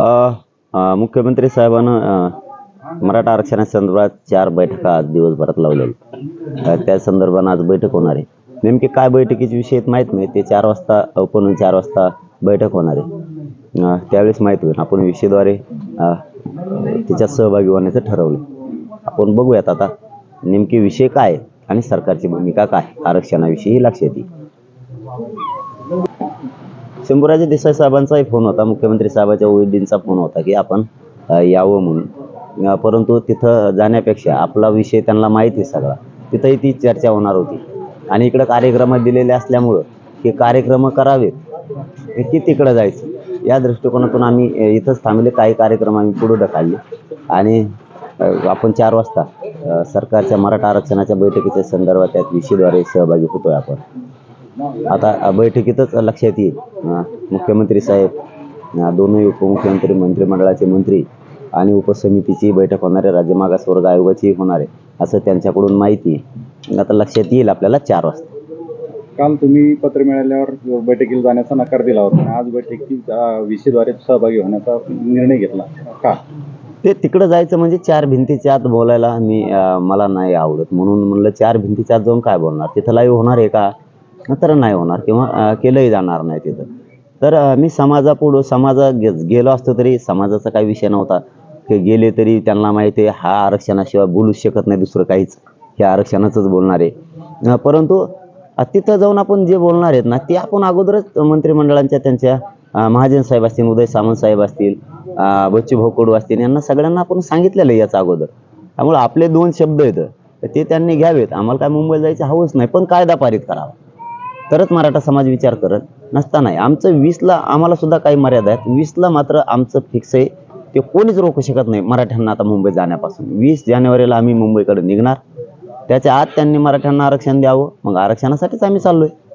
अ, मुख्यमंत्री साहेबानं मराठा आरक्षणासंदर्भात चार बैठका आज दिवसभरात लावलेल्या त्या संदर्भानं आज बैठक होणार आहे. नेमके काय बैठकीचे विषय आहेत माहीत नाही. ते चार वाजता पण चार वाजता बैठक होणार आहे. त्यावेळेस माहीत होईल. आपण विषयद्वारे त्याच्यात सहभागी होण्याचं ठरवलं. आपण बघूयात आता नेमके विषय काय आणि सरकारची भूमिका काय आरक्षणाविषयी लक्षात येईल. शंभूराजे देसाई साहेबांचाही फोन होता मुख्यमंत्री साहेबाच्या ओळींचा फोन होता की आपण यावं म्हणून. परंतु तिथं जाण्यापेक्षा आपला विषय त्यांना माहिती आहे सगळा. तिथंही ती चर्चा होणार होती. आणि इकडं कार्यक्रम दिलेले असल्यामुळं हे कार्यक्रम करावेत. की तिकडं जायचं? या दृष्टिकोनातून आम्ही इथंच थांबले काही कार्यक्रम आम्ही पुढे ढकलले. आणि आपण चार वाजता सरकारच्या मराठा आरक्षणाच्या बैठकीच्या संदर्भात त्यात विषयीद्वारे सहभागी होतोय आपण. आता बैठकीतच लक्षात येईल. मुख्यमंत्री साहेब दोन्ही उपमुख्यमंत्री मंत्रिमंडळाचे मंत्री आणि उपसमितीची बैठक होणार आहे. राज्य मागासवर्ग आयोगाची होणार आहे असं त्यांच्याकडून माहिती आहे. आता लक्षात येईल आपल्याला चार वाजता. काल तुम्ही पत्र मिळाल्यावर बैठकीला जाण्याचा नकार दिला होता आणि आज बैठकी अं, विषयद्वारे सहभागी होण्याचा निर्णय घेतला. का? ते तिकडं जायचं म्हणजे चार भिंतीच्या आत बोलायला मी मला नाही आवडत. म्हणून म्हणलं चार भिंतीच्या आत जाऊन काय बोलणार? तिथं लाईव्ह होणार आहे का? तर नाही होणार किंवा केलंही जाणार नाही तिथं. तर मी समाजापुढं समाजा गे गेलो असतो तरी समाजाचा काही विषय नव्हता. ते गेले तरी त्यांना माहिती आहे हा आरक्षणाशिवाय बोलूच शकत नाही दुसरं काहीच. हे आरक्षणाचंच बोलणार आहे. परंतु तिथं जाऊन आपण जे बोलणार आहेत ना ते आपण अगोदरच मंत्रिमंडळांच्या त्यांच्या महाजन साहेब असतील उदय सामंत साहेब असतील बच्चू बच्चूभाऊ कडू असतील यांना सगळ्यांना आपण सांगितलेलं आहे याच्या अगोदर. त्यामुळे आपले दोन शब्द आहेत. ते त्यांनी घ्यावेत. आम्हाला काय मुंबईला जायचं हवंच नाही पण कायदा पारित करावा. तरच मराठा समाज विचार करत नसता नाही. आमचं वीसला आम्हाला सुद्धा काही मर्यादा आहेत. वीसला मात्र आमचं फिक्स आहे. ते कोणीच रोखू शकत नाही मराठ्यांना आता मुंबईत जाण्यापासून. वीस जानेवारीला आम्ही मुंबईकडे निघणार. त्याच्या आत त्यांनी मराठ्यांना आरक्षण द्यावं. मग आरक्षणासाठीच आम्ही चाललो आहे